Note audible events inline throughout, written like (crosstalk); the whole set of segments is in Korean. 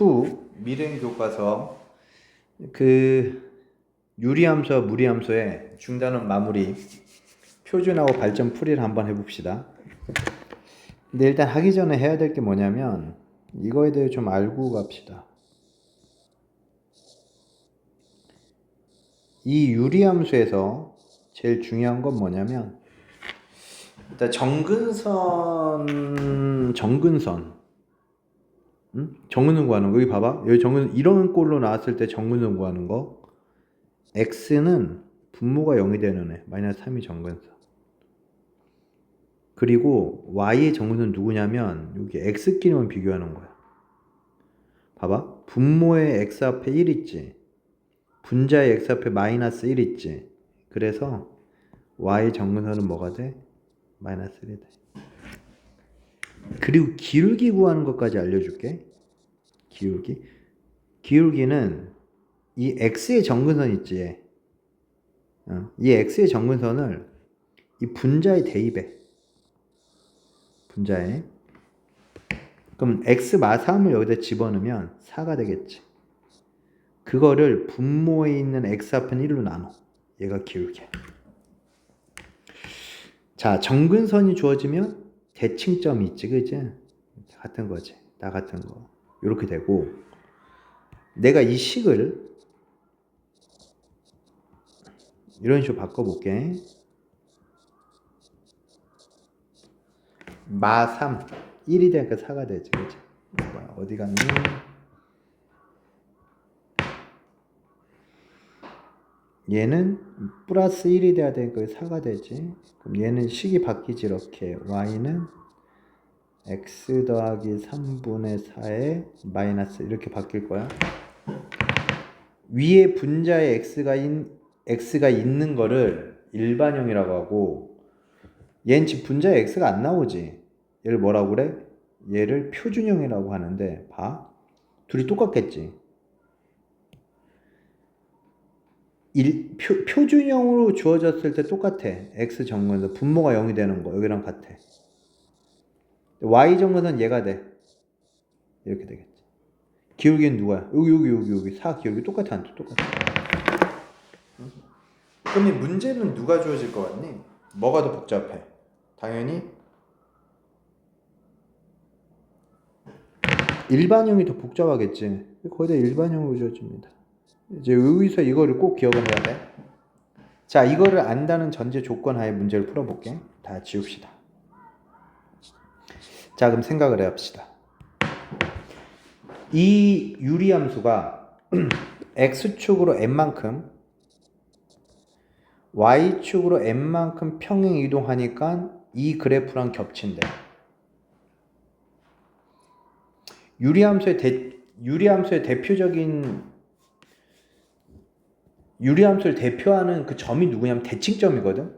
2 미래행 교과서 그 유리함수와 무리함수의 중단원 마무리 표준하고 발전 풀이를 한번 해봅시다. 근데 일단 하기 전에 해야 될 게 뭐냐면 이거에 대해 좀 알고 갑시다. 이 유리함수에서 제일 중요한 건 뭐냐면 일단 정근선 정근선 응? 정근선 구하는 거. 여기 봐봐. 여기 정근 이런 꼴로 나왔을 때 정근선 구하는 거. X는 분모가 0이 되는 애. 마이너스 3이 정근선 그리고 y의 정근선 누구냐면 여기 x끼리만 비교하는 거야. 봐봐. 분모의 x 앞에 1 있지. 분자의 x 앞에 마이너스 1 있지. 그래서 y 정근선은 뭐가 돼? 마이너스 1이 돼 그리고 기울기 구하는 것까지 알려줄게. 기울기. 기울기는 이 x의 정근선 있지. 어, 이 x의 정근선을 이 분자에 대입해. 분자에. 그럼 x 마3을 여기다 집어넣으면 4가 되겠지. 그거를 분모에 있는 x 앞은 1로 나눠. 얘가 기울기. 자, 정근선이 주어지면 대칭점이 있지, 그지? 같은 거지. 나 같은 거. 이렇게 되고, 내가 이 식을 이런 식으로 바꿔볼게. 마 3, 1이 되니까 4가 되지, 그지? 어디 갔니? 얘는 플러스 1이 돼야 되니까 4가 되지. 그럼 얘는 식이 바뀌지 이렇게. y는 x 더하기 3분의 4에 마이너스 이렇게 바뀔 거야. 위에 분자에 x가, 인, x가 있는 거를 일반형이라고 하고 얘는 지금 분자에 x가 안 나오지. 얘를 뭐라고 그래? 얘를 표준형이라고 하는데 봐. 둘이 똑같겠지. 일, 표, 표준형으로 주어졌을 때 똑같아. x 정근선 분모가 0이 되는 거 여기랑 같아. y 정근선 얘가 돼. 이렇게 되겠지. 기울기는 누구야? 여기 여기 여기 여기 4 기울기 똑같아 안 똑같아. 그럼 이 문제는 누가 주어질 것 같니? 뭐가 더 복잡해? 당연히 일반형이 더 복잡하겠지. 거의 다 일반형으로 주어집니다. 이제 여기서 이거를 꼭 기억을 해야 돼. 자, 이거를 안다는 전제 조건 하에 문제를 풀어볼게. 다 지웁시다. 자, 그럼 생각을 해봅시다. 이 유리함수가 (clears throat) x축으로 n만큼 y축으로 n만큼 평행 이동하니까 이 그래프랑 겹친대. 유리함수의 대, 유리함수의 대표적인 유리함수를 대표하는 그 점이 누구냐면 대칭점이거든.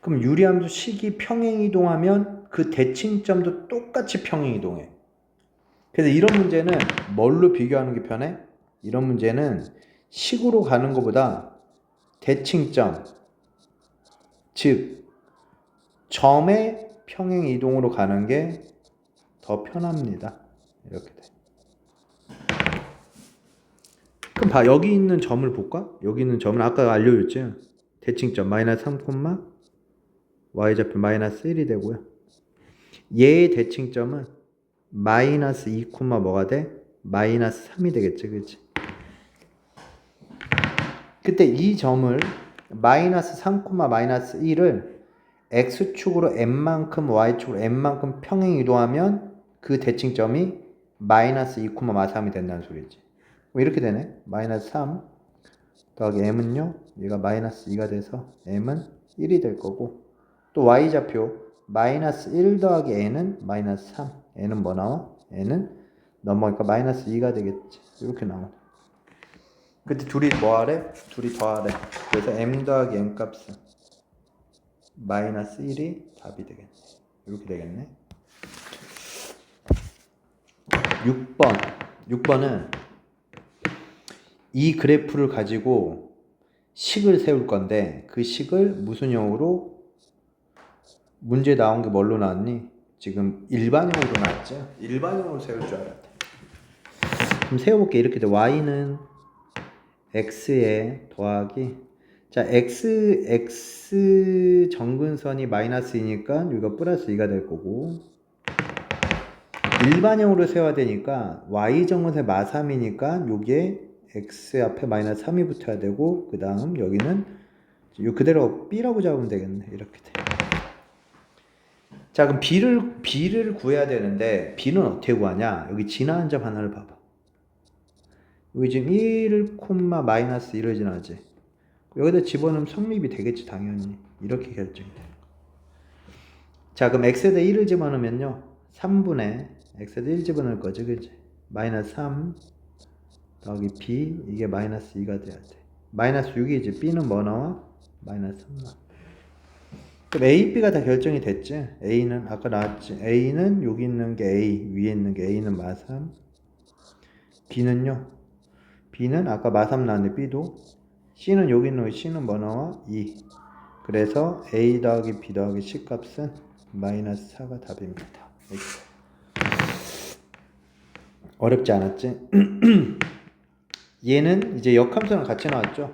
그럼 유리함수 식이 평행 이동하면 그 대칭점도 똑같이 평행 이동해. 그래서 이런 문제는 뭘로 비교하는 게 편해? 이런 문제는 식으로 가는 것보다 대칭점, 즉 점의 평행 이동으로 가는 게 더 편합니다. 이렇게 돼. 그럼 봐 여기 있는 점을 볼까? 여기 있는 점은 아까 알려줬지 대칭점 마이너스 3, y좌표 마이너스 1이 되고요 얘의 대칭점은 마이너스 2, 뭐가 돼? 마이너스 3이 되겠지 그치? 그때 이 점을 마이너스 3, 마이너스 1을 x축으로 n만큼 y축으로 n만큼 평행 이동하면 그 대칭점이 마이너스 2, 마 3이 된다는 소리지 뭐 이렇게 되네. 마이너스 3 더하기 m은요. 얘가 마이너스 2가 돼서 m은 1이 될 거고 또 y좌표 마이너스 1 더하기 n은 마이너스 3 n은 뭐 나와? n은 넘어가니까 마이너스 2가 되겠지. 이렇게 나오네. 그때 둘이 뭐 하래? 둘이 더하래. 그래서 m 더하기 n 값은 마이너스 1이 답이 되겠네. 이렇게 되겠네. 6번. 6번은 이 그래프를 가지고 식을 세울 건데 그 식을 무슨 형으로 문제 나온 게 뭘로 나왔니? 지금 일반형으로 나왔죠? 일반형으로 세울 줄 알았대. 그럼 세워볼게 이렇게 돼 y는 x에 더하기 자 x x 정근선이 마이너스 2니까 이거 플러스 2가 될 거고 일반형으로 세워야 되니까 y 정근선 마3이니까 요게 x 앞에 마이너스 3이 붙어야 되고 그 다음 여기는 요 그대로 b라고 잡으면 되겠네. 이렇게 돼. 자 그럼 b를 b를 구해야 되는데 b는 어떻게 구하냐? 여기 지나는 점 하나를 봐봐. 여기 지금 1 콤마 마이너스 1을 지나지. 여기다 집어넣으면 성립이 되겠지 당연히. 이렇게 결정이 돼. 자 그럼 x에다 1을 집어넣으면요. 3분의 x에다 1 집어넣을 거지 그지 마이너스 3 더하기 b 이게 마이너스 2가 돼야 돼 마이너스 6이지 b는 뭐 나와? 마이너스 3 나와 그럼 A, B가 다 결정이 됐지? A는 아까 나왔지? A는 여기 있는 게 A, 위에 있는 게 A는 마3 B는요? B는 아까 마3 나왔는데 B도 C는 여기 있는 거 C는 뭐 나와? 2 그래서 A 더하기 B 더하기 C 값은 마이너스 4가 답입니다. 어렵지 않았지? (clears throat) 얘는 이제 역함수랑 같이 나왔죠?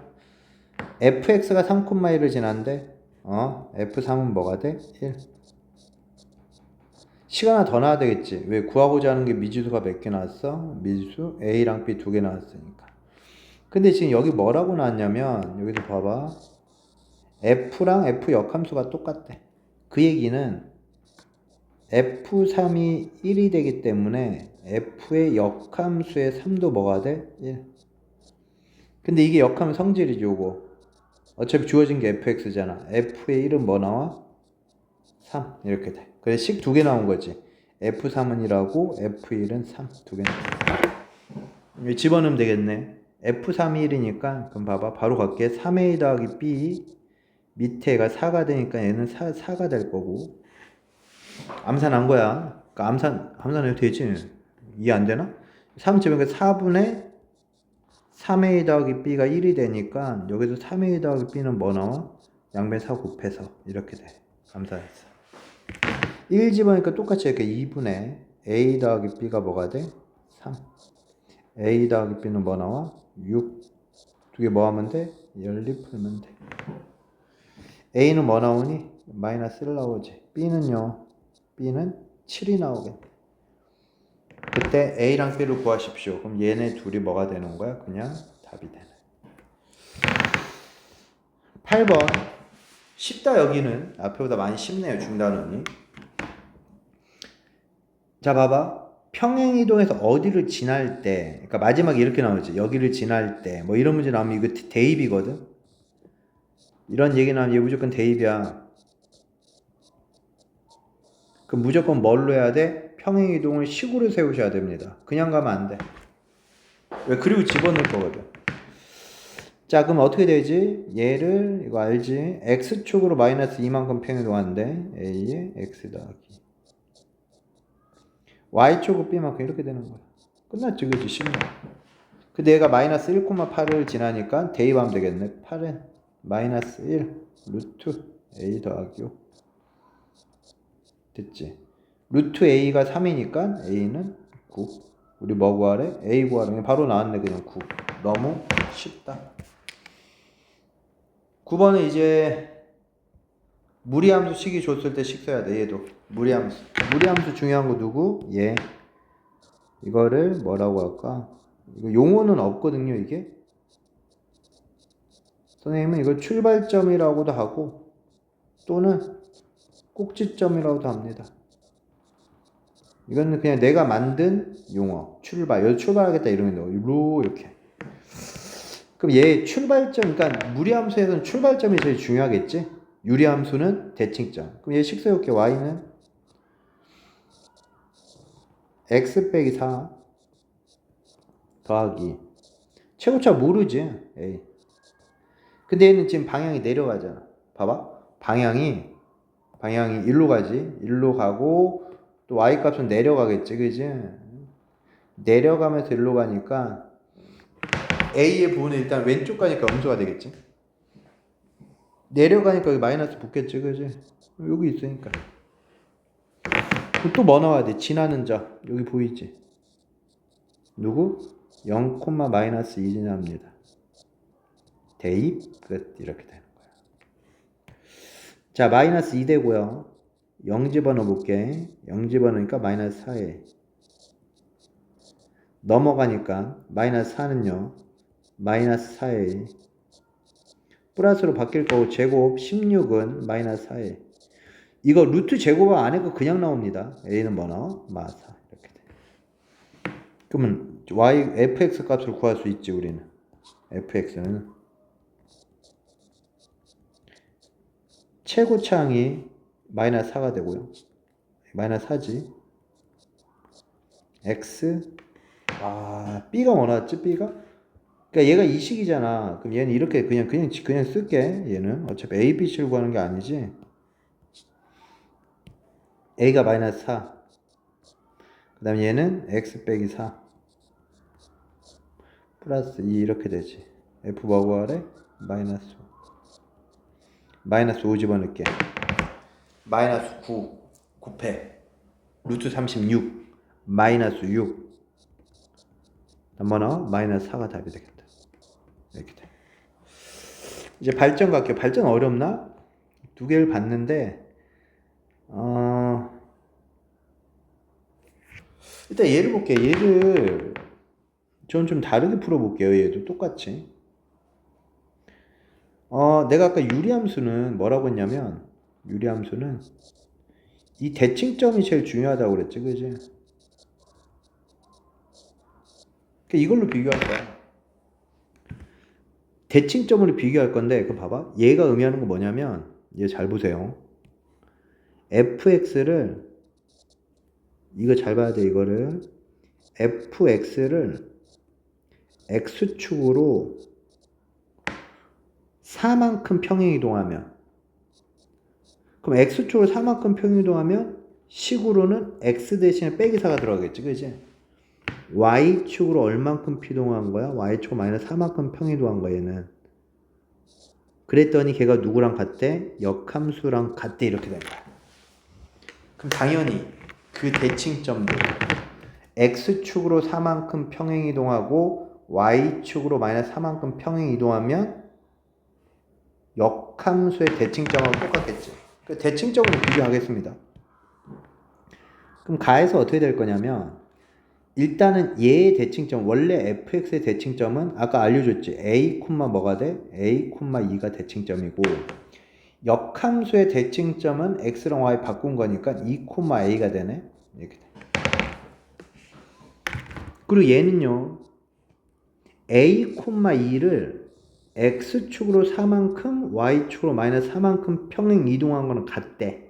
fx가 3,1을 지났는데 어? F3은 뭐가 돼? 1. 시간 하나 더 나와야 되겠지. 왜 구하고자 하는 게 미지수가 몇 개 나왔어? 미지수 A랑 B 두 개 나왔으니까. 근데 지금 여기 뭐라고 나왔냐면 여기도 봐봐. F랑 F 역함수가 똑같대. 그 얘기는 F3이 1이 되기 때문에 F의 역함수의 3도 뭐가 돼? 1. 근데 이게 역함 성질이지 요거. 어차피 주어진 게 fx잖아. f의 1은 뭐 나와? 3 이렇게 돼. 그래서 식 두 개 나온 거지. f3은 1하고 f1은 3 두 개 나와. 집어넣으면 되겠네. f3이 1이니까 그럼 봐봐. 바로 갈게. 3a 더하기 b 밑에가 4가 되니까 얘는 4, 4가 될 거고 암산 한 거야. 그러니까 암산 암산해도 되지. 이해 안 되나? 3 집으니까 4분의 3a 더하기 b가 1이 되니까 여기서 3a 더하기 b는 뭐 나와? 양변 4 곱해서 이렇게 돼. 감사했어. 1 집어니까 똑같이 이렇게 2분의 a 더하기 b가 뭐가 돼? 3. a 더하기 b는 뭐 나와? 6. 두 개 뭐 하면 돼? 연립 풀면 돼. a는 뭐 나오니? 마이너스 1 나오지. b는요. b는 7이 나오겠네. 그때 A랑 B를 구하십시오. 그럼 얘네 둘이 뭐가 되는 거야? 그냥 답이 되네. 8번. 쉽다 여기는. 앞에보다 많이 쉽네요. 중단원이. 자 봐봐. 평행 이동에서 어디를 지날 때 그러니까 마지막에 이렇게 나오지. 여기를 지날 때 뭐 이런 문제 나오면 이거 대입이거든. 이런 얘기 나오면 얘 무조건 대입이야. 그럼 무조건 뭘로 해야 돼? 평행 이동을 식으로 세우셔야 됩니다. 그냥 가면 안 돼. 왜? 그리고 집어넣을 거거든. 자, 그럼 어떻게 되지? 얘를, 이거 알지? x축으로 마이너스 2만큼 평행이동하는데, a에 x 더하기. y축으로 b만큼 이렇게 되는 거야. 끝났지, 그지? 쉽네. 근데 얘가 마이너스 1,8을 지나니까 대입하면 되겠네. 8은 마이너스 1 루트 a 더하기 5. 됐지? 루트 a가 3이니까 a는 9. 우리 뭐 구하래? a 구하래. 바로 나왔네 그냥 9. 너무 쉽다. 9번은 이제 무리함수 식이 줬을 때 식 써야 돼. 얘도 무리함수. 무리함수 중요한 거 누구? 얘. 이거를 뭐라고 할까? 이거 용어는 없거든요. 이게. 선생님은 이걸 출발점이라고도 하고 또는 꼭지점이라고도 합니다. 이거는 그냥 내가 만든 용어 출발. 여기 출발하겠다 이런 거루 이렇게. 그럼 얘 출발점 그러니까 무리함수에서는 출발점이 제일 중요하겠지? 유리함수는 대칭점. 그럼 얘 식세울게. y는 x 빼기 4 더하기. 최고차 모르지? a 근데 얘는 지금 방향이 내려가잖아. 봐봐. 방향이 방향이 일로 가지. 일로 가고 또 y 값은 내려가겠지, 그지? 내려가면서 일로 가니까 a의 부분은 일단 왼쪽 가니까 음수가 되겠지. 내려가니까 여기 마이너스 붙겠지, 그지? 여기 있으니까. 또 뭐 나와야 돼? 지나는 자 여기 보이지? 누구? 0, 마이너스 2 지납니다. 대입 끝 이렇게 되는 거예요. 자 마이너스 2 되고요. 0 집어넣어 볼게. 0 집어넣으니까 마이너스 4에 넘어가니까 마이너스 4는요. 마이너스 4에 플러스로 바뀔 거고 제곱 16은 마이너스 4에 이거 루트 제곱 안 해고 그냥 나옵니다. a는 뭐 나와? 마사 이렇게 돼. 그러면 y fx 값을 구할 수 있지 우리는 fx는 최고차항이 마이너스 4가 되고요. 마이너스 4지. x 아 b가 뭐 나왔지 b가? 그러니까 얘가 이 식이잖아. 그럼 얘는 이렇게 그냥 그냥 그냥 쓸게. 얘는 어차피 a, b, c를 구하는 게 아니지. a가 마이너스 4. 그 다음에 얘는 x 빼기 4. 플러스 2 이렇게 되지. f 뭐 구하래? 마이너스 5. 마이너스 5 집어넣을게. 마이너스 9. 9패. 루트 36. 마이너스 6. 한번 더 마이너스 4가 답이 되겠다. 이렇게 돼. 이제 발전 갈게요. 발전 어렵나? 두 개를 봤는데 어 일단 얘를 볼게요. 얘를 전좀 다르게 풀어볼게요. 얘도 똑같이. 어, 내가 아까 유리함수는 뭐라고 했냐면 유리함수는 이 대칭점이 제일 중요하다고 그랬지, 그지? 그러니까 이걸로 비교할 거야. 대칭점으로 비교할 건데, 그 봐봐. 얘가 의미하는 거 뭐냐면, 얘 잘 보세요. fx를, 이거 잘 봐야 돼, 이거를. fx를 x축으로 4만큼 평행 이동하면, 그럼 x축으로 4만큼 평행이동하면, 식으로는 x 대신에 빼기 4가 들어가겠지, 그지? y축으로 얼만큼 피동한 거야? y축 마이너스 4만큼 평이동한 거야 얘는 그랬더니 걔가 누구랑 같대? 역함수랑 같대 이렇게 된 거야 그럼 당연히 그 대칭점도 x축으로 4만큼 평행 이동하고 y축으로 마이너스 4만큼 평행 이동하면 역함수의 대칭점하고 똑같겠지 그 대칭점으로 비교하겠습니다 그럼 가에서 어떻게 될 거냐면 일단은 얘의 대칭점 원래 fx의 대칭점은 아까 알려줬지 a 콤마 뭐가 돼? a 콤마 2가 대칭점이고 역함수의 대칭점은 x랑 y 바꾼 거니까 2 콤마 a가 되네 이렇게 돼. 그리고 얘는요 a 콤마 2를 x축으로 4만큼 y축으로 마이너스 4만큼 평행 이동한 거는 같대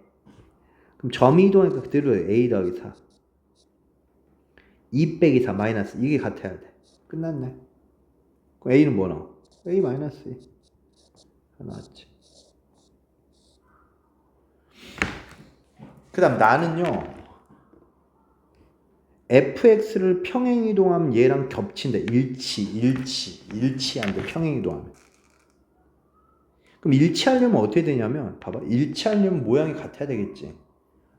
그럼 점이 이동하니까 그대로 a 더하기 4 2 빼기 4 마이너스 이게 같아야 돼. 끝났네. 그럼 A는 뭐 나와? A 마이너스 2. 나왔지. 그 다음 나는요. fx를 평행 이동하면 얘랑 겹친다. 일치, 일치, 일치한데 평행 이동하면. 그럼 일치하려면 어떻게 되냐면 봐봐. 일치하려면 모양이 같아야 되겠지.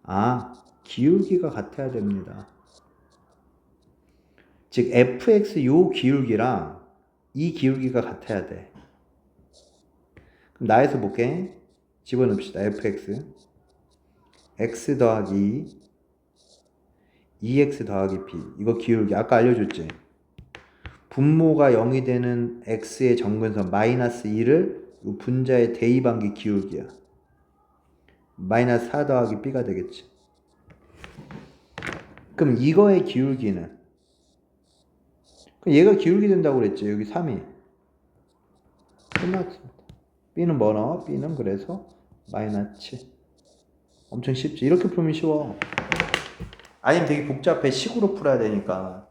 아, 기울기가 같아야 됩니다. 즉 fx 요 기울기랑 이 기울기가 같아야 돼. 그럼 나에서 볼게. 집어넣읍시다. fx x 더하기 2x 더하기 b 이거 기울기 아까 알려줬지. 분모가 0이 되는 x의 정근선 마이너스 2를 분자의 대입한게 기울기야. 마이너스 4 더하기 b가 되겠지. 그럼 이거의 기울기는 그럼 얘가 기울기 된다고 그랬지. 여기 3이. 끝났습니다. B는 뭐 나와? B는 그래서 마이너스 7. 엄청 쉽지. 이렇게 풀면 쉬워. 아니면 되게 복잡해. 식으로 풀어야 되니까.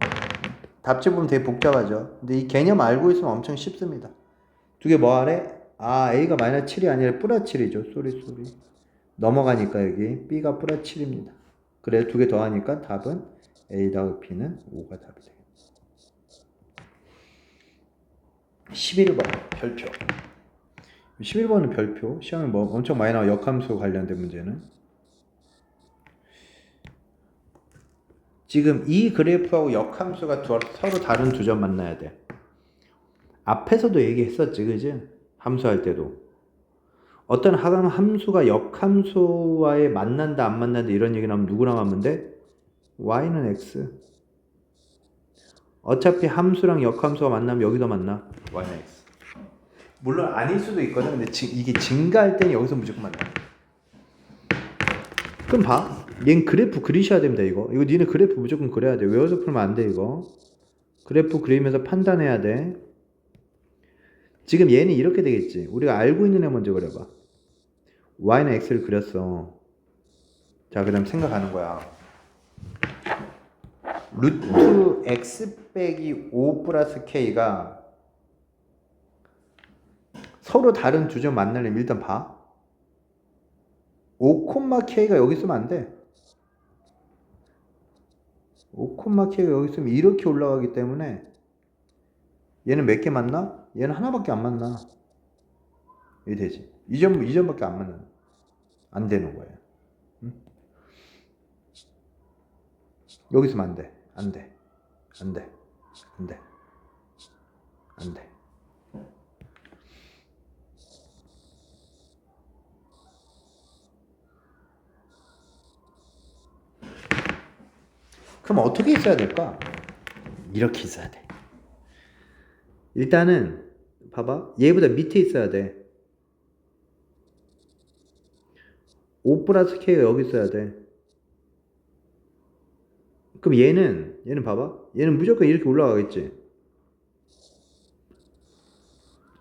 답지 보면 되게 복잡하죠. 근데 이 개념 알고 있으면 엄청 쉽습니다. 두 개 뭐 하래? 아, A가 마이너스 7이 아니라 플러스 7이죠. 쏘리, 쏘리. 넘어가니까 여기 B가 플러스 7입니다. 그래, 두개 더하니까 답은 A 더하기 B는 5가 답이 되겠다. 11번 별표 11번은 별표 시험에 뭐 엄청 많이 나와 역함수 관련된 문제는 지금 이 그래프하고 역함수가 두- 서로 다른 두 점 만나야 돼. 앞에서도 얘기했었지, 그지? 함수할 때도. 어떤 하강 함수가 역함수와의 만난다, 안 만난다 이런 얘기 나오면 누구랑 하면 돼? y는 x. 어차피 함수랑 역함수가 만나면 여기도 만나. y는 x. 물론 아닐 수도 있거든. 근데 지- 이게 증가할 때는 여기서 무조건 만나. 그럼 봐. 얜 그래프 그리셔야 됩니다, 이거. 이거 니네 그래프 무조건 그려야 돼. 외워서 풀면 안 돼, 이거. 그래프 그리면서 판단해야 돼. 지금 얘는 이렇게 되겠지. 우리가 알고 있는 애 먼저 그려봐. y는 x를 그렸어. 자, 그 다음 생각하는 거야. 루트 x 빼기 5 플러스 k가 서로 다른 두 점 만나려면 일단 봐. 5 k가 여기 있으면 안 돼. 5 k가 여기 있으면 이렇게 올라가기 때문에 얘는 몇 개 만나? 얘는 하나밖에 안 만나. 이게 되지. 이 점, 이 점밖에 안 만나. 안 되는 거예요. 응? 여기 있으면 안 돼. 안 돼. 안 돼. 안 돼. 안 돼. 그럼 어떻게 있어야 될까? 이렇게 있어야 돼. 일단은 봐봐. 얘보다 밑에 있어야 돼. 5 플러스 K가 여기 있어야 돼. 그럼 얘는 얘는 봐봐. 얘는 무조건 이렇게 올라가겠지.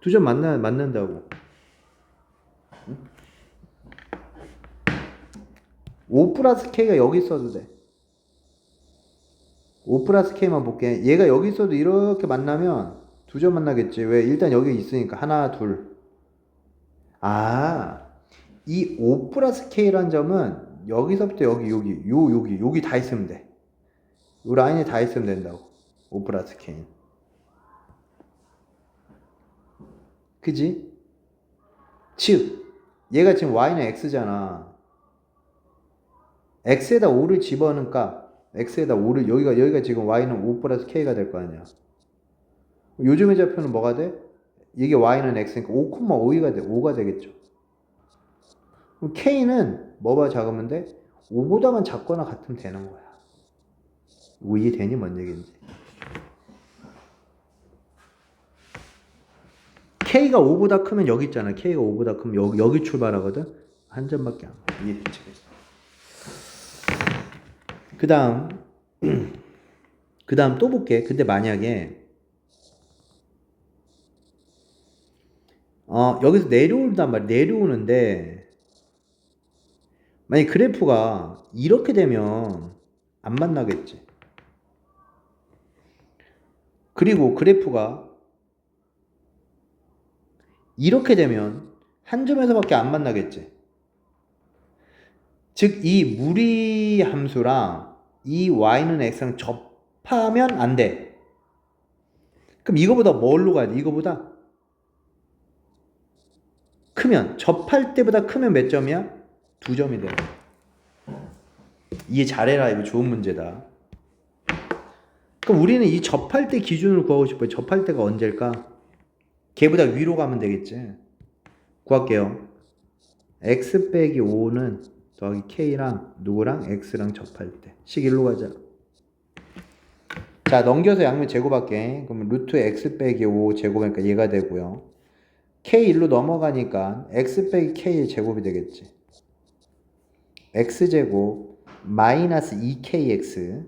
두 점 만나 만난다고. 응? 5 플러스 K가 여기 있어도 돼. 5 플러스 K만 볼게. 얘가 여기 있어도 이렇게 만나면 두 점 만나겠지. 왜? 일단 여기 있으니까. 하나, 둘. 아, 이 5 플러스 K란 점은 여기서부터 여기, 여기, 요, 여기, 여기 다 있으면 돼. 요 라인에 다 있으면 된다고. 5 플러스 K. 그지? 즉, 얘가 지금 Y는 X잖아. X에다 5를 집어넣으니까 x에다 5를 여기가 여기가 지금 y는 5 플러스 k가 될 거 아니야. 요즘 의 좌표는 뭐가 돼? 이게 y는 x니까 5,5가 돼. 5가 되겠죠. 그럼 k는 뭐가 작으면 돼? 5보다만 작거나 같으면 되는 거야. 뭐 이해되니 뭔 얘기인지. k가 5보다 크면 여기 있잖아. k가 5보다 크면 여기 여기 출발하거든. 한 점밖에 안. 가. 이해되지? 그 다음, 그 다음 또 볼게. 근데 만약에, 어, 여기서 내려온단 말이야. 내려오는데, 만약 그래프가 이렇게 되면 안 만나겠지. 그리고 그래프가 이렇게 되면 한 점에서밖에 안 만나겠지. 즉, 이 무리 함수랑 이 y는 x랑 접하면 안 돼. 그럼 이거보다 뭘로 가야 돼? 이거보다 크면 접할 때보다 크면 몇 점이야? 두 점이 돼. 이해 잘해라. 이거 좋은 문제다. 그럼 우리는 이 접할 때 기준을 구하고 싶어요. 접할 때가 언제일까? 걔보다 위로 가면 되겠지. 구할게요. x 빼기 5는 더하기 k랑 누구랑 x랑 접할 때 식일로 가자. 자 넘겨서 양면 제곱할게. 그러면 루트 x 빼기 5 제곱하니까 얘가 되고요. K 1로 넘어가니까 x 빼기 k의 제곱이 되겠지. x 제곱 마이너스 2kx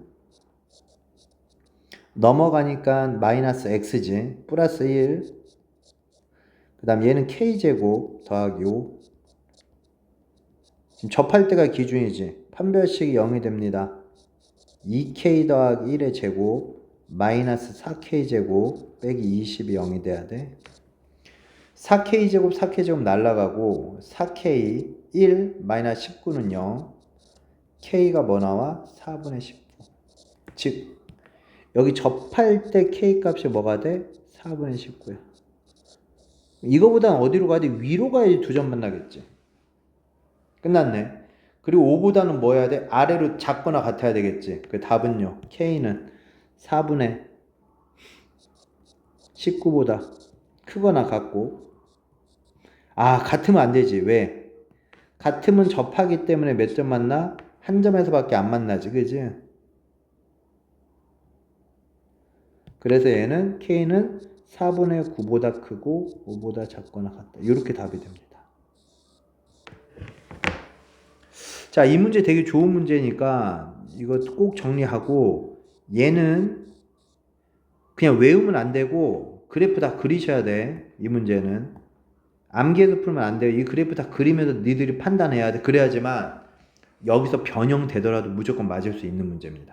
넘어가니까 마이너스 x지 플러스 1. 그 다음 얘는 k 제곱 더하기 5 지금 접할 때가 기준이지. 판별식이 0이 됩니다. 2k 더하기 1의 제곱 마이너스 4k 제곱 빼기 20이 0이 돼야 돼. 4k 제곱 4k 제곱 날라가고 4k 1 마이너스 19는 0 k가 뭐 나와? 4분의 19 즉 여기 접할 때 k 값이 뭐가 돼? 4분의 19야 이거보다는 어디로 가야 돼? 위로 가야지 두 점 만나겠지 끝났네. 그리고 5보다는 뭐 해야 돼? 아래로 작거나 같아야 되겠지. 그 답은요. K는 4분의 19보다 크거나 같고 아 같으면 안 되지. 왜? 같으면 접하기 때문에 몇 점 만나? 한 점에서밖에 안 만나지. 그지? 그래서 얘는 K는 4분의 9보다 크고 5보다 작거나 같다. 이렇게 답이 됩니다. 자, 이 문제 되게 좋은 문제니까 이거 꼭 정리하고 얘는 그냥 외우면 안 되고 그래프 다 그리셔야 돼. 이 문제는 암기해서 풀면 안 돼요. 이 그래프 다 그리면서 니들이 판단해야 돼. 그래야지만 여기서 변형되더라도 무조건 맞을 수 있는 문제입니다.